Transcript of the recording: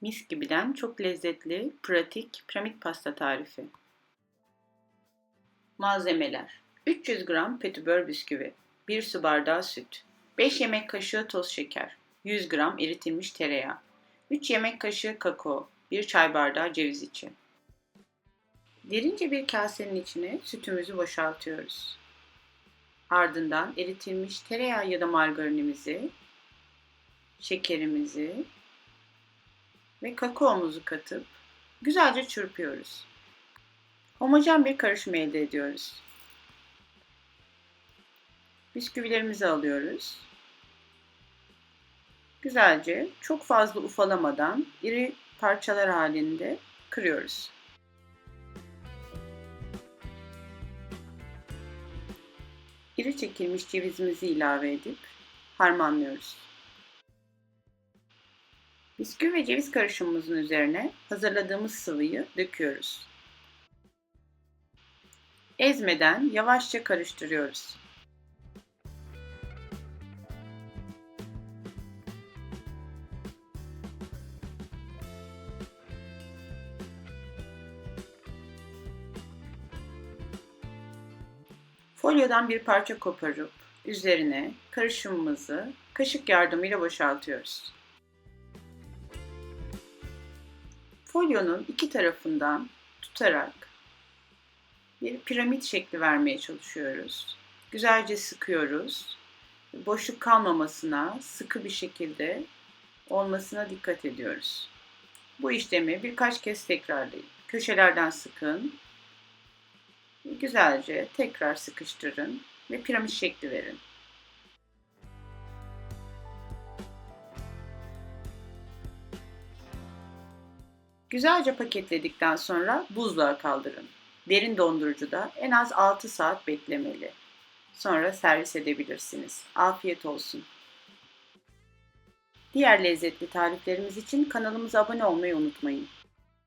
Mis gibiden çok lezzetli, pratik piramit pasta tarifi. Malzemeler 300 gram petibör bisküvi, 1 su bardağı süt, 5 yemek kaşığı toz şeker, 100 gram eritilmiş tereyağı, 3 yemek kaşığı kakao, 1 çay bardağı ceviz içi. Derince bir kasenin içine sütümüzü boşaltıyoruz. Ardından eritilmiş tereyağı ya da margarinimizi, şekerimizi ve kakaomuzu katıp güzelce çırpıyoruz. Homojen bir karışım elde ediyoruz. Bisküvilerimizi alıyoruz. Güzelce çok fazla ufalamadan iri parçalar halinde kırıyoruz. İri çekilmiş cevizimizi ilave edip harmanlıyoruz. Bisküvi ve ceviz karışımımızın üzerine hazırladığımız sıvıyı döküyoruz. Ezmeden yavaşça karıştırıyoruz. Folyodan bir parça koparıp üzerine karışımımızı kaşık yardımıyla boşaltıyoruz. Folyonun iki tarafından tutarak bir piramit şekli vermeye çalışıyoruz. Güzelce sıkıyoruz. Boşluk kalmamasına, sıkı bir şekilde olmasına dikkat ediyoruz. Bu işlemi birkaç kez tekrarlayın. Köşelerden sıkın. Güzelce tekrar sıkıştırın ve piramit şekli verin. Güzelce paketledikten sonra buzluğa kaldırın. Derin dondurucuda en az 6 saat beklemeli. Sonra servis edebilirsiniz. Afiyet olsun. Diğer lezzetli tariflerimiz için kanalımıza abone olmayı unutmayın.